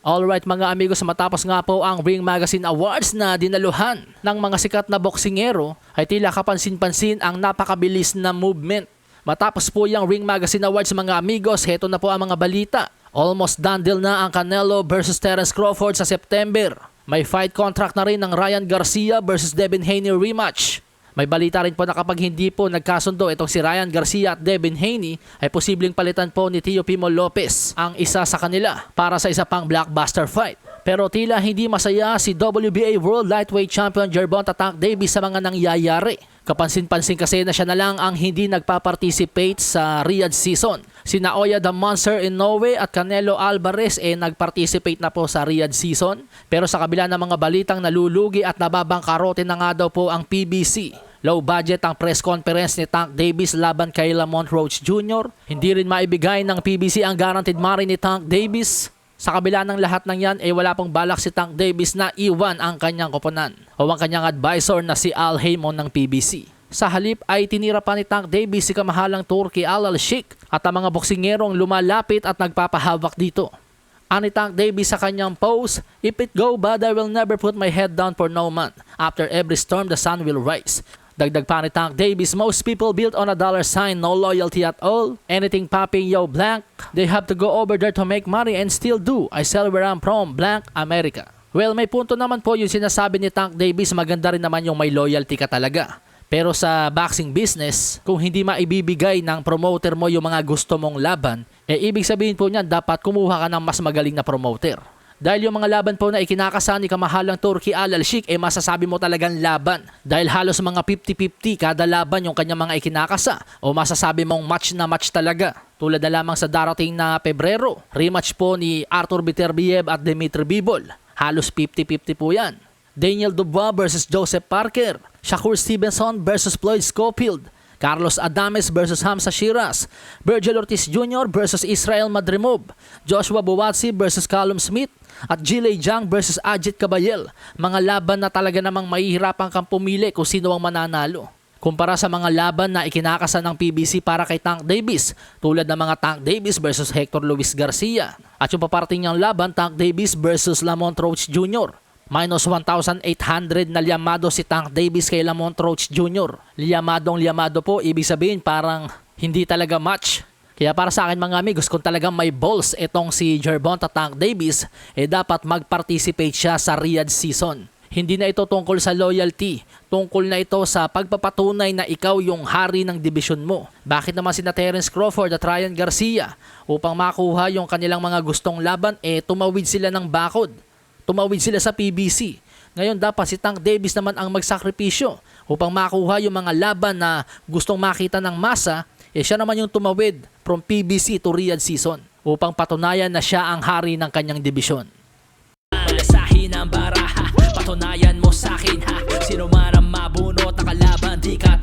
Alright mga amigos, matapos nga po ang Ring Magazine Awards na dinaluhan ng mga sikat na boksingero ay tila kapansin-pansin ang napakabilis na movement. Matapos po yung Ring Magazine Awards mga amigos, heto na po ang mga balita. Almost done deal na ang Canelo versus Terence Crawford sa September. May fight contract na rin ng Ryan Garcia versus Devin Haney rematch. May balita rin po na kapag hindi po nagkasundo itong si Ryan Garcia at Devin Haney ay posibleng palitan po ni Tio Pimo Lopez ang isa sa kanila para sa isa pang blockbuster fight. Pero tila hindi masaya si WBA World Lightweight Champion Gervonta Tank Davis sa mga nangyayari. Kapansin-pansin kasi na siya na lang ang hindi nagpa-participate sa Riyadh season. Si Naoya the Monster Inoue at Canelo Alvarez eh nag-participate na po sa Riyadh season. Pero sa kabila ng mga balitang nalulugi at nababangkarote na nga daw po ang PBC. Low budget ang press conference ni Tank Davis laban kay Lamont Roach Jr. Hindi rin maibigay ng PBC ang guaranteed money ni Tank Davis. Sa kabila ng lahat ng yan, eh wala pong balak si Tank Davis na iwan ang kanyang koponan o ang kanyang advisor na si Al Haymon ng PBC. Sa halip ay tinira pa ni Tank Davis si kamahalang Turkey Al Al-Sheikh at ang mga boksingerong lumalapit at nagpapahawak dito. Ani Tank Davis sa kanyang post, If it go bad, I will never put my head down for no man. After every storm, the sun will rise. Dagdag pa ni Tank Davis, most people built on a dollar sign, no loyalty at all. Anything popping, yo blank. They have to go over there to make money and still do. I sell where I'm from, blank, America. Well, may punto naman po yung sinasabi ni Tank Davis, maganda rin naman yung may loyalty ka talaga. Pero sa boxing business, kung hindi maibibigay ng promoter mo yung mga gusto mong laban, eh ibig sabihin po niyan dapat kumuha ka ng mas magaling na promoter. Dahil yung mga laban po na ikinakasa ni kamahalang Turkey Al Al-Sheikh, eh masasabi mo talagang laban. Dahil halos mga 50-50 kada laban yung kanyang mga ikinakasa. O masasabi mong match na match talaga. Tulad na lamang sa darating na Pebrero. Rematch po ni Arthur Beterbiev at Dimitri Bivol. Halos 50-50 po yan. Daniel Dubois versus Joseph Parker. Shakur Stevenson versus Floyd Schofield. Carlos Adames versus Hamza Shiraz, Virgil Ortiz Jr. versus Israel Madrimov, Joshua Buatsi versus Callum Smith, at Gilay Zhang versus Ajit Kabayel. Mga laban na talaga namang mahihirapan kang pumili kung sino ang mananalo. Kumpara sa mga laban na ikinakasa ng PBC para kay Tank Davis, tulad ng mga Tank Davis versus Hector Luis Garcia. At yung paparting niyang laban, Tank Davis versus Lamont Roach Jr. Minus 1,800 na liyamado si Tank Davis kay Lamont Roach Jr. Liyamadong liyamado po, ibig sabihin parang hindi talaga match. Kaya para sa akin mga amigos, kung talagang may balls itong si Gervonta Tank Davis, eh dapat mag-participate siya sa Riyadh season. Hindi na ito tungkol sa loyalty, tungkol na ito sa pagpapatunay na ikaw yung hari ng division mo. Bakit naman sina Terence Crawford at Ryan Garcia upang makuha yung kanilang mga gustong laban, eh tumawid sila ng bakod tumawid sila sa PBC. Ngayon dapat si Tank Davis naman ang magsakripisyo upang makuha yung mga laban na gustong makita ng masa, eh siya naman yung tumawid from PBC to Riyadh season upang patunayan na siya ang hari ng kanyang dibisyon. Malasahin ang baraha, patunayan mo sa akin ha Sino man ang mabunot na kalaban, di ka